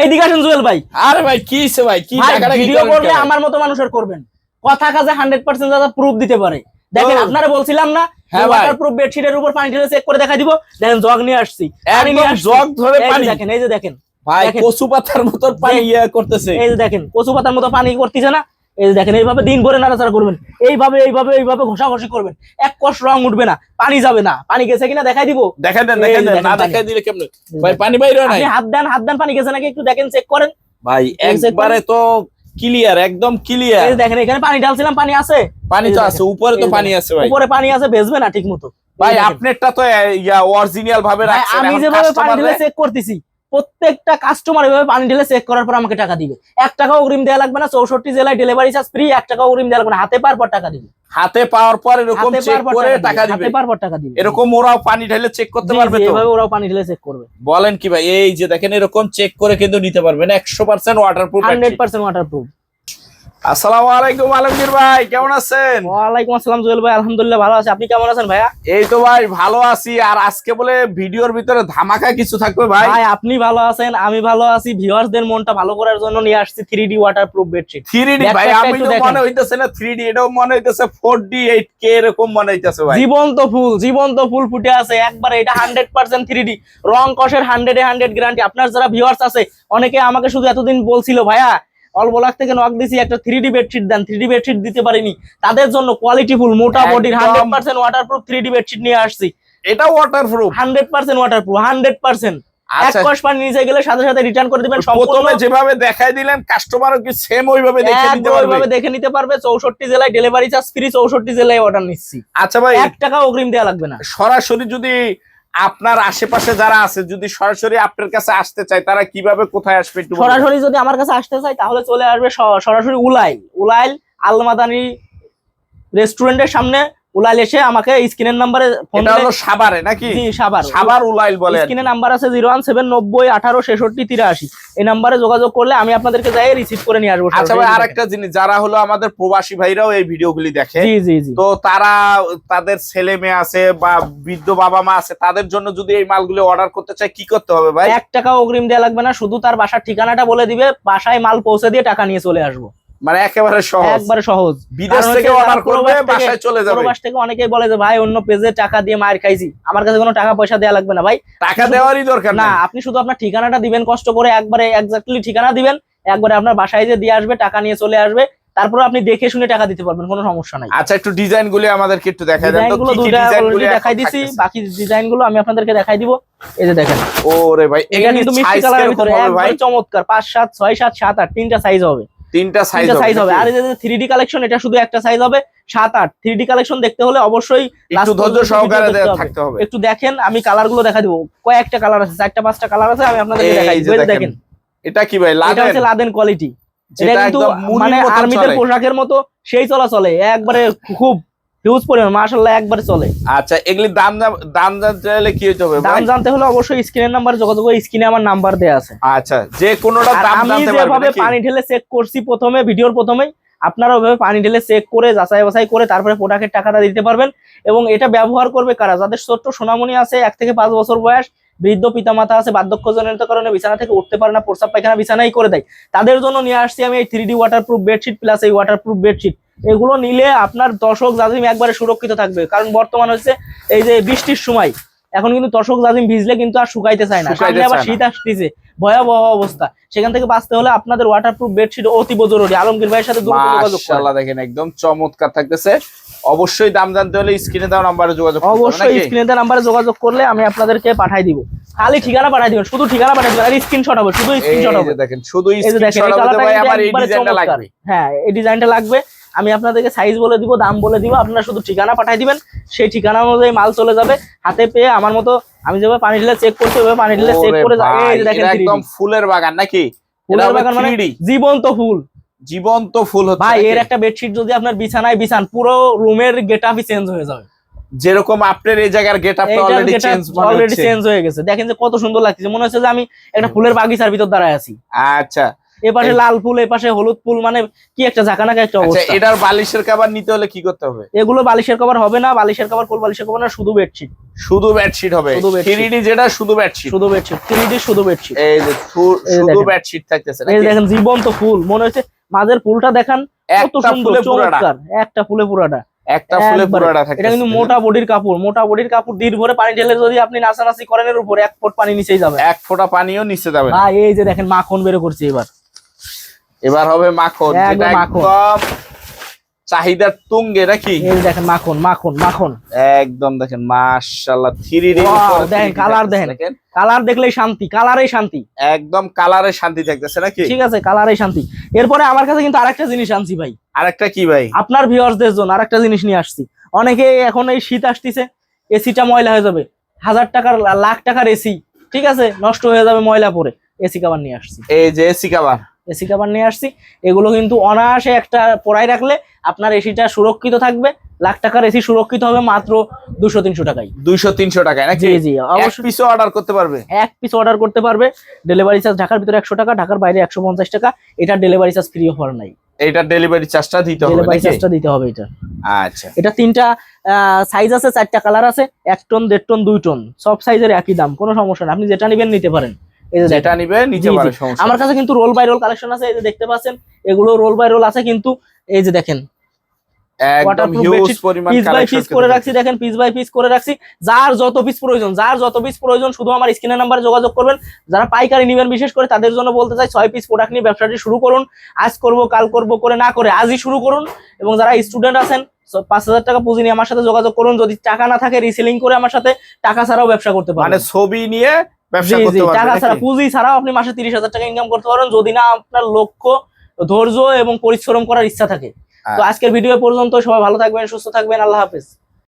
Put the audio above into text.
এইদিকে আসেন জুয়েল ভাই। আরে ভাই কি ভাই? কি ভিডিও করলে আমার মতো মানুষের করবেন। কথা কাজে হান্ড্রেড পার্সেন্ট দাদা প্রুফ দিতে পারে। দেখেন আপনারা বলছিলাম না হ্যাঁ ভাই। প্রুফ বেডশিটের উপর পানি ঢেলে চেক করে দেখা দিব। দেখেন জগ নিয়ে আসছি। একদম। জগ ধরে পানি। দেখেন এই যে দেখেন। ভাই। কচু পাতার মতো পানি ইয়ে করতেছে। এই যে দেখেন কচু পাতার মতো পানি করতেছে না। এই দেখেন এইভাবে দিন ভরে নাড়াচাড়া করবেন। এইভাবে এইভাবে এইভাবে ঘষাঘষি করবেন। এক কষ রং উঠবে না পানি যাবে না। পানি গেছে কিনা দেখাই দিব। দেখেন দেখেন যে দেন দেখেন না দেখাই দিলে কেমনে? ভাই পানি বাইরে নাই। আপনি হাত দেন হাত দেন পানি গেছে নাকি একটু দেখেন চেক করেন। ভাই একবারে তো ক্লিয়ার একদম ক্লিয়ার এই দেখেন এখানে পানি ঢালছিলাম পানি আছে। পানি তো আছে উপরে তো পানি আছে ভাই। উপরে পানি আছে ভেজবে না ঠিক মতো ভাই আপনারটা তো ইয়া অরিজিনাল ভাবে রাখছেন আমি যেভাবে পানি customer চেক করতেছি প্রত্যেকটা কাস্টমার এভাবে পানি ঢেলে চেক করার পর আমাকে টাকা দিবে। এক টাকা অগ্রিম দেওয়া লাগবে না চৌষট্টি জেলায় ডেলিভারি চার্জ ফ্রি এক টাকা অগ্রিম দেওয়া লাগবে না হাতে পাওয়ার পর টাকা দিবে। হাতে পাওয়ার পর এরকম হাতে চেক করে টাকা দিবে হাতে পাওয়ার পর টাকা দিবে। এরকম ওরাও পানি ঢেলে চেক করতে পারবে তো? এভাবে ওরাও পানি ঢেলে চেক করবে। বলেন কি ভাই এই যে দেখেন এরকম চেক করে কিন্তু নিতে পারবেন একশো percent waterproof hundred percent waterproof আসসালামু আলাইকুম আলমগীর ভাই কেমন আছেন? ওয়ালাইকুম আসসালাম জুয়েল ভাই আলহামদুলিল্লাহ ভালো আছে। আপনি কেমন আছেন ভাইয়া? এই তো ভাই ভালো আছি। আর আজকে বলে ভিডিওর ভিতরে ধামাকা কিছু থাকবে ভাই? ভাই আপনি ভালো আছেন? আমি ভালো আছি। ভিউয়ার্সদের মনটা ভালো করার জন্য নিয়ে আসছি three D waterproof bedsheet three D ভাই আমি তো মনে হইতেছে না থ্রি ডি এটাও মনে হইতেছে ফোর ডি এইট কে এরকম মনে হইতেছে ভাই। জীবন্ত ফুল জীবন্ত ফুল ফুটে আছে। একবারে এটা হান্ড্রেড পার্সেন্ট থ্রি ডি রং কষের হান্ড্রেড হান্ড্রেড গ্যারান্টি আপনার যারা ভিউয়ার্স আছে অনেকে আমাকে শুধু এতদিন বলছিল ভাইয়া অল্প লাখ থেকে নক দিছি একটা থ্রি ডি বেডশিট দেন থ্রি ডি বেডশিট দিতে পারিনি। তাদের জন্য কোয়ালিটি ফুল মোটা বডির hundred percent waterproof three D bedsheet নিয়ে আসছি। এটা waterproof hundred percent waterproof hundred percent এক কষ পানি নিচে গেলে সাথে সাথে রিটার্ন করে দিবেন সম্পূর্ণ প্রথমে যেভাবে দেখাই দিলেন কাস্টমারও কি সেম ওইভাবে দেখে নিতে পারবে? ওইভাবে দেখে নিতে পারবে চৌষট্টি জেলায় ডেলিভারি চার্জ ফ্রি চৌষট্টি জেলায় অর্ডার নিচ্ছি। আচ্ছা ভাই এক টাকা অগ্রিম দেওয়া লাগবে না। সরাসরি যদি আপনার আশেপাশে যারা আছে, যদি সরাসরি আপনার কাছে আসতে চায়, তারা কীভাবে কোথায় আসবে একটু সরাসরি যদি আমার কাছে আসতে চায়, তাহলে চলে আসবে সরাসরি উলাইল। উলাইল আলমাদানি রেস্টুরেন্টের সামনে উলাইল এসে আমাকে স্ক্রিনের নাম্বারে ফোন এটা হলো সাভারে নাকি? জি সাবার সাভার উলাইল বলে আর কি। স্ক্রিনে নাম্বার আছে জিরো ওয়ান সেভেন নব্বই আঠারো ছেষট্টি তিরাশি। এই নাম্বারে যোগাযোগ করলে আমি আপনাদেরকে যাই রিসিভ করে নিয়ে আসব আচ্ছা ভাই আরেকটা জিনিস যারা হলো আমাদের প্রবাসী ভাইরাও এই ভিডিওগুলি দেখে জি জি জি। তো তারা তাদের ছেলে মেয়ে আছে বা বৃদ্ধ বাবা মা আছে তাদের জন্য যদি এই মালগুলো অর্ডার করতে চায় কি করতে হবে ভাই? এক টাকা অগ্রিম দেওয়া লাগবে না শুধু তার বাসার ঠিকানাটা বলে দিবে বাসায় মাল পৌঁছে দিয়ে টাকা নিয়ে চলে আসব। মানে একেবারে সহজ। একবারে সহজ। বিদেশ থেকে অর্ডার করবে বাসায় চলে যাবে। প্রবাস থেকে অনেকেই বলে যে ভাই অন্য পেজে টাকা দিয়ে মার খাইছি। আমার কাছে কোনো টাকা পয়সা দেওয়া লাগবে না ভাই। টাকা দেওয়ারই দরকার না আপনি শুধু আপনার ঠিকানাটা দিবেন কষ্ট করে একবারে এক্স্যাক্টলি ঠিকানা দিবেন। একবারে আপনার বাসায় যে দিয়ে আসবে টাকা নিয়ে চলে আসবে। তারপরে আপনি দেখে শুনে টাকা দিতে পারবেন কোনো সমস্যা নাই। আচ্ছা একটু ডিজাইন গুলি আমাদেরকে একটু দেখাই দেন। তো কি ডিজাইন গুলি দেখাই দিছি। বাকি ডিজাইনগুলো আমি আপনাদেরকে দেখাই দিব। এই যে দেখেন। ওরে ভাই এটা এখানে কিন্তু মিষ্টি কালারের ভিতরে একদম চমৎকার। পাঁচ সাত ছয় সাত সাত আট তিনটা সাইজ হবে। তিনটা সাইজ সাইজ হবে আর এই যে 3D কালেকশন এটা শুধু একটা সাইজ হবে সাত আট। থ্রি ডি কালেকশন দেখতে হলে অবশ্যই একটু ধৈর্য সহকারে। থাকতে হবে। একটু দেখেন আমি কালারগুলো দেখা দিব। কয়েকটা কালার আছে চারটা পাঁচটা কালার আছে আমি আপনাদের দেখাই। দেখেন, এটা কি ভাই এটা লাদেন হচ্ছে লাদেন কোয়ালিটি যেটা একদম মানে আর্মিদের পোশাকের মতো সেই চলাচলে একবারে খুব হিউজ পরিমাণ মাশাআল্লাহ একবার চলে। আচ্ছা এগুলি দাম দাম- জানতে হলে কি হতে হবে দাম জানতে হলে অবশ্যই স্ক্রিনের নাম্বার যোগাযোগ করে স্ক্রিনে আমার নাম্বার দেয়া আছে। আচ্ছা যে কোনোটা দাম জানতে পারবে যেভাবে পানি ঢেলে চেক করছি প্রথমে ভিডিওর প্রথমেই আপনারা ওইভাবে পানি ঢেলে চেক করে যাচাই বাছাই করে তারপরে প্রোডাক্টের টাকাটা দিতে পারবেন। এবং এটা ব্যবহার করবে কারা? যাদের ছোট্ট সোনামণি আছে এক থেকে পাঁচ বছর বয়স বৃদ্ধ পিতামাতা আছে বার্ধক্যজনিত কারণে বিছানা থেকে উঠতে পারে না প্রস্রাব পায়খানা বিছানাই করে দেয়। তাদের জন্য নিয়ে আসছি আমি এই three D waterproof bedsheet plus এই ওয়াটারপ্রুফ বেডশিট এগুলো নিলে আপনার দর্শক জাজিম একবারে সুরক্ষিত থাকবে কারণ বর্তমান হচ্ছে এই যে বৃষ্টির সময়। এখন কিন্তু দর্শক জাজিম ভিজলে কিন্তু আর শুকাইতে চায় না। সামনে আবার শীত আসতেছে ভয়াবহ অবস্থা। সেখান থেকে বাঁচতে হলে আপনাদের ওয়াটারপ্রুফ বেডশিট অতীব জরুরি। আলমগীর ভাইয়ের সাথে যোগাযোগ দেখেন একদম চমৎকার থাকতেছে। অবশ্যই দাম জানতে হলে স্ক্রিনে দেওয়া নাম্বারে যোগাযোগ অবশ্যই? স্ক্রিনে নাম্বারে যোগাযোগ করলে আমি আপনাদেরকে পাঠাই দিব। খালি ঠিকানা পাঠাই দিবেন শুধু ঠিকানা পাঠাই দিবেন আর স্ক্রিনশট হবে শুধু স্ক্রিনশট হবে। দেখেন শুধু স্ক্রিনশট হবে ভাই আমার এই ডিজাইনটা লাগবে। হ্যাঁ এই ডিজাইনটা লাগবে। আমি আপনাদেরকে সাইজ বলে দিব দাম বলে দিব আপনারা শুধু ঠিকানা পাঠাই দিবেন সেই ঠিকানা অনুযায়ী মাল চলে যাবে। হাতে পেয়ে আমার মতো আমি যেভাবে পানি ঢেলে চেক করছি ওইভাবে পানি ঢেলে চেক করে দেখেন একদম ফুলের বাগান নাকি? ফুলের বাগান মানে 3D জীবন্ত ফুল। জীবন্ত ফুল হচ্ছে ভাই এর একটা বেডশিট যদি আপনার বিছানায় বিছান পুরো রুমের গেট আপই চেঞ্জ হয়ে যাবে। যেরকম আপনার এই জায়গার গেট আপটা অলরেডি চেঞ্জ অলরেডি চেঞ্জ হয়ে গেছে। দেখেন যে কত সুন্দর লাগছে মনে হচ্ছে যে আমি একটা ফুলের বাগিচার ভিতর দাঁড়ায় আছি। আচ্ছা। এপাশে লাল ফুল এপাশে হলুদ ফুল মানে কি একটা ঝাঁকানাকা একটা আচ্ছা অবস্থা। এটার বালিশের কাবার নিতে হলে কি করতে হবে? এগুলো বালিশের কভার হবে না। বালিশের কভার ফুল বালিশের কভার না শুধু বেডশিট শুধু বেডশিট হবে। bedsheet। যেটা শুধু বেডশিট শুধু বেডশিট থ্রি শুধু বেডশিট এই যে শুধু বেডশিট থাকতেছে এই দেখেন জীবন্ত ফুল। মনে হচ্ছে মাঝের ফুলটা দেখান কত একটা সুন্দর চমৎকার। একটা ফুলে পুরাটা। একটা ফুলে পুরাটা থাকে এটা কিন্তু মোটা বডির কাপড় মোটা বডির কাপড় দিন ভরে পানি ঢেলে যদি আপনি নাচানাচি করেন এর উপরে এক ফোঁট পানি নিচেই যাবে। এক ফোঁটা পানিও নিচে যাবে না। এই যে দেখেন মাখন বের করছে এবার। এবার হবে মাখন। একদম চাহিদার তুঙ্গে নাকি? দেখেন মাখন মাখন মাখন। একদম দেখেন মাশাআল্লাহ থ্রি ডি Wow, দেখেন, colour দেখেন। কালার দেখলেই শান্তি কালারেই শান্তি। একদম কালারে শান্তি থাকতেছে নাকি? ঠিক আছে কালারেই শান্তি। এরপরে আমার কাছে কিন্তু আরেকটা জিনিস আনছি ভাই। আরেকটা কি ভাই? আপনার ভিউয়ার্সদের জন্য আরেকটা জিনিস নিয়ে আসছি। অনেকে এখন এই শীত আসতেছে এসিটা ময়লা হয়ে যাবে। হাজার টাকার লাখ টাকার এসি ঠিক আছে নষ্ট হয়ে যাবে ময়লা পরে। এসি কাবার নিয়ে আসছি। এই যে এসি কাবার এসি কাবার নিয়ে আসছি। এগুলো কিন্তু অনায়াসে একটা পড়াই রাখলে আপনার এসিটা সুরক্ষিত থাকবে। লাখ টাকার এসি সুরক্ষিত হবে মাত্র দুশো তিনশো টাকায়। দুইশো তিনশো টাকায় নাকি? জি জি অবশ্যই। পিসও অর্ডার করতে পারবে? এক পিস অর্ডার করতে পারবে। ডেলিভারি চার্জ ঢাকার ভিতরে একশো টাকা ঢাকার বাইরে একশো পঞ্চাশ টাকা। এটা ডেলিভারি চার্জ ফ্রি অফার নাই। এইটা ডেলিভারি চার্জটা দিতে হবে ডেলিভারি চার্জটা দিতে হবে এটা। আচ্ছা। এটা তিনটা সাইজ আছে চারটা কালার আছে। এক টন দেড় টন দুই টন সব সাইজের একই দাম কোনো সমস্যা না আপনি যেটা নেবেন নিতে পারেন। যেটা নিবে জি। পারে সমস্যা আমার কাছে কিন্তু রোল বাই রোল কালেকশন আছে এই যে দেখতে পাচ্ছেন এগুলো রোল বাই রোল আছে কিন্তু এই যে দেখেন। একদম হিউজ পরিমাণ পিস বাই পিস করে রাখছি দেখেন পিস বাই পিস করে রাখছি। যার যত পিস প্রয়োজন যার যত পিস প্রয়োজন শুধু আমার স্ক্রিনের নাম্বারে যোগাযোগ করবেন। যারা পাইকারি নেবেন বিশেষ করে তাদের জন্য বলতে চাই ছয় পিস প্রোডাক্ট নিয়ে ব্যবসাটি শুরু করুন। আজ করব কাল করব করে না করে আজই শুরু করুন। এবং যারা স্টুডেন্ট আছেন পাঁচ হাজার টাকা পুঁজি নিয়ে আমার সাথে যোগাযোগ করুন। যদি টাকা না থাকে রিসেলিং করে আমার সাথে টাকা ছাড়াও ব্যবসা করতে মানে পারেন ছবি নিয়ে ব্যবসা টাকা ছাড়া পুঁজি ছাড়াও আপনি মাসে তিরিশ হাজার টাকা ইনকাম করতে পারেন যদি না আপনার লক্ষ্য ধৈর্য এবং পরিশ্রম করার ইচ্ছা থাকে। তো আচ্ছা। আজকের ভিডিও পর্যন্ত সবাই ভালো থাকবেন সুস্থ থাকবেন আল্লাহ হাফেজ।